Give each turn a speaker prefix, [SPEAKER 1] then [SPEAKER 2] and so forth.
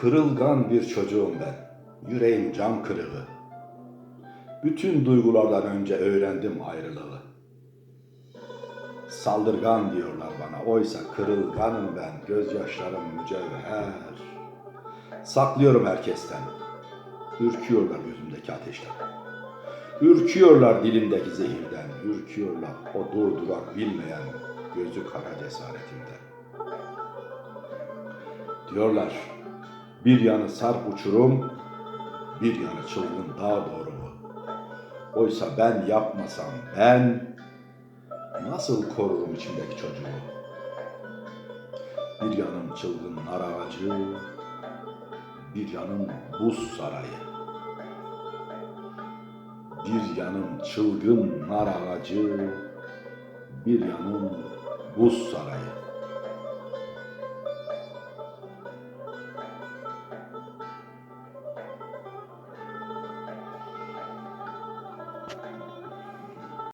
[SPEAKER 1] Kırılgan bir çocuğum ben. Yüreğim cam kırığı. Bütün duygulardan önce öğrendim ayrılığı. Saldırgan diyorlar bana. Oysa kırılganım ben. Gözyaşlarım mücevher. Saklıyorum herkesten. Ürküyorlar gözümdeki ateşten. Ürküyorlar dilimdeki zehirden. Ürküyorlar o durdurak bilmeyen gözü kara cesaretimden. Diyorlar bir yanı sarp uçurum, bir yanı çılgın dağ doğru? Oysa ben yapmasam ben nasıl korurum içimdeki çocuğu? Bir yanım çılgın nar ağacı, bir yanım buz sarayı. Bir yanım çılgın nar ağacı, bir yanım buz sarayı.